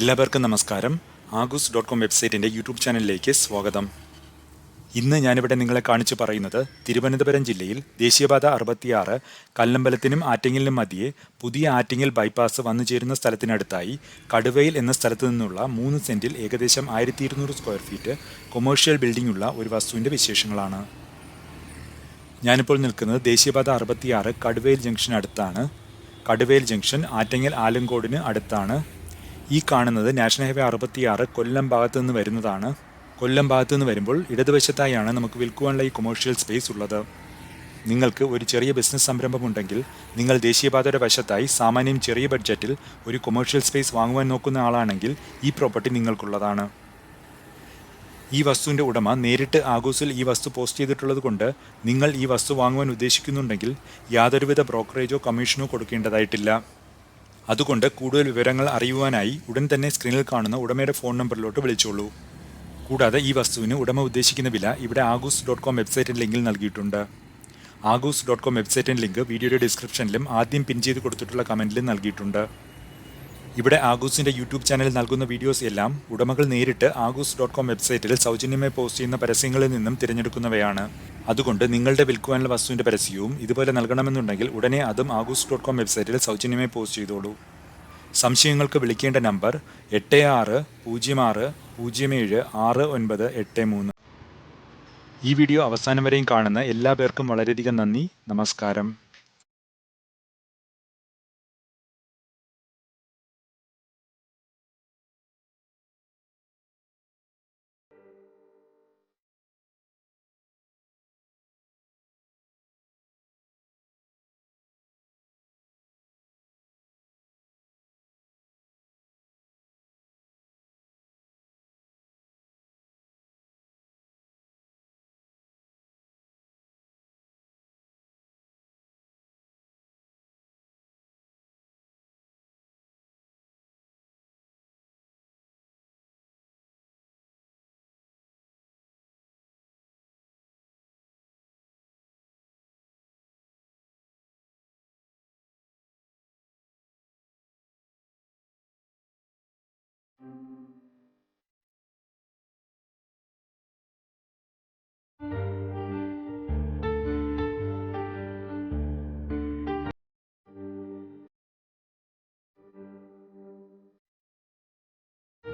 എല്ലാവർക്കും നമസ്കാരം. ആഗൂസ് ഡോട്ട് കോം വെബ്സൈറ്റിന്റെ യൂട്യൂബ് ചാനലിലേക്ക് സ്വാഗതം. ഇന്ന് ഞാനിവിടെ നിങ്ങളെ കാണിച്ചു പറയുന്നത് തിരുവനന്തപുരം ജില്ലയിൽ ദേശീയപാത അറുപത്തിയാറ് കല്ലമ്പലത്തിനും ആറ്റിങ്ങലിനും മധ്യേ പുതിയ ആറ്റിങ്ങൽ ബൈപ്പാസ് വന്നു ചേരുന്ന സ്ഥലത്തിനടുത്തായി കടുവയിൽ എന്ന സ്ഥലത്തു നിന്നുള്ള മൂന്ന് സെന്റിൽ ഏകദേശം ആയിരത്തി ഇരുന്നൂറ് സ്ക്വയർ ഫീറ്റ് കൊമേഴ്ഷ്യൽ ബിൽഡിംഗ് ഉള്ള ഒരു വസ്തുവിന്റെ വിശേഷങ്ങളാണ്. ഞാനിപ്പോൾ നിൽക്കുന്നത് ദേശീയപാത അറുപത്തിയാറ് കടുവയിൽ ജംഗ്ഷൻ അടുത്താണ് കടുവേൽ ജംഗ്ഷൻ ആറ്റങ്ങൽ ആലങ്കോടിന് അടുത്താണ്. ഈ കാണുന്നത് നാഷണൽ ഹൈവേ അറുപത്തിയാറ് കൊല്ലം ഭാഗത്തു നിന്ന് വരുന്നതാണ്. കൊല്ലം ഭാഗത്തു നിന്ന് വരുമ്പോൾ ഇടതുവശത്തായാണ് നമുക്ക് വിൽക്കുവാനുള്ള ഈ കൊമേഴ്ഷ്യൽ സ്പേസ് ഉള്ളത്. നിങ്ങൾക്ക് ഒരു ചെറിയ ബിസിനസ് സംരംഭമുണ്ടെങ്കിൽ നിങ്ങൾ ദേശീയപാതയുടെ വശത്തായി സാമാന്യം ചെറിയ ബഡ്ജറ്റിൽ ഒരു കൊമേഴ്ഷ്യൽ സ്പേസ് വാങ്ങുവാൻ നോക്കുന്ന ആളാണെങ്കിൽ ഈ പ്രോപ്പർട്ടി നിങ്ങൾക്കുള്ളതാണ്. ഈ വസ്തുവിന്റെ ഉടമ നേരിട്ട് ആഗോസിൽ ഈ വസ്തു പോസ്റ്റ് ചെയ്തിട്ടുള്ളത് കൊണ്ട് നിങ്ങൾ ഈ വസ്തു വാങ്ങുവാൻ ഉദ്ദേശിക്കുന്നുണ്ടെങ്കിൽ യാതൊരുവിധ ബ്രോക്കറേജോ കമ്മീഷനോ കൊടുക്കേണ്ടതായിട്ടില്ല. അതുകൊണ്ട് കൂടുതൽ വിവരങ്ങൾ അറിയുവാനായി ഉടൻ തന്നെ സ്ക്രീനിൽ കാണുന്ന ഉടമയുടെ ഫോൺ നമ്പറിലോട്ട് വിളിച്ചോളൂ. കൂടാതെ ഈ വസ്തുവിന് ഉടമ ഉദ്ദേശിക്കുന്ന വില ഇവിടെ ആഗൂസ് ഡോട്ട് കോം വെബ്സൈറ്റിന്റെ ലിങ്കിൽ നൽകിയിട്ടുണ്ട്. ആഗൂസ് ഡോട്ട് കോം വെബ്സൈറ്റിന്റെ ലിങ്ക് വീഡിയോയുടെ ഡിസ്ക്രിപ്ഷനിലും ആദ്യം പിൻ ചെയ്ത് കൊടുത്തിട്ടുള്ള കമന്റിലും നൽകിയിട്ടുണ്ട്. ഇവിടെ ആഗൂസിന്റെ യൂട്യൂബ് ചാനലിൽ നൽകുന്ന വീഡിയോസ് എല്ലാം ഉടമകൾ നേരിട്ട് ആഗൂസ് ഡോട്ട് കോം വെബ്സൈറ്റിൽ സൗജന്യമായി പോസ്റ്റ് ചെയ്യുന്ന പരസ്യങ്ങളിൽ നിന്നും തിരഞ്ഞെടുക്കുന്നവയാണ്. അതുകൊണ്ട് നിങ്ങളുടെ വിൽക്കുവാനുള്ള വസ്തുവിന്റെ പരസ്യവും ഇതുപോലെ നൽകണമെന്നുണ്ടെങ്കിൽ ഉടനെ അതും ആഗൂസ് ഡോട്ട് കോം വെബ്സൈറ്റിൽ സൗജന്യമായി പോസ്റ്റ് ചെയ്തോളൂ. സംശയങ്ങൾക്ക് വിളിക്കേണ്ട നമ്പർ എട്ട് ആറ് പൂജ്യം ആറ് പൂജ്യം ഏഴ് ആറ് ഒൻപത് എട്ട് മൂന്ന്. ഈ വീഡിയോ അവസാനം വരെയും കാണുന്ന എല്ലാ പേർക്കും വളരെയധികം നന്ദി. നമസ്കാരം.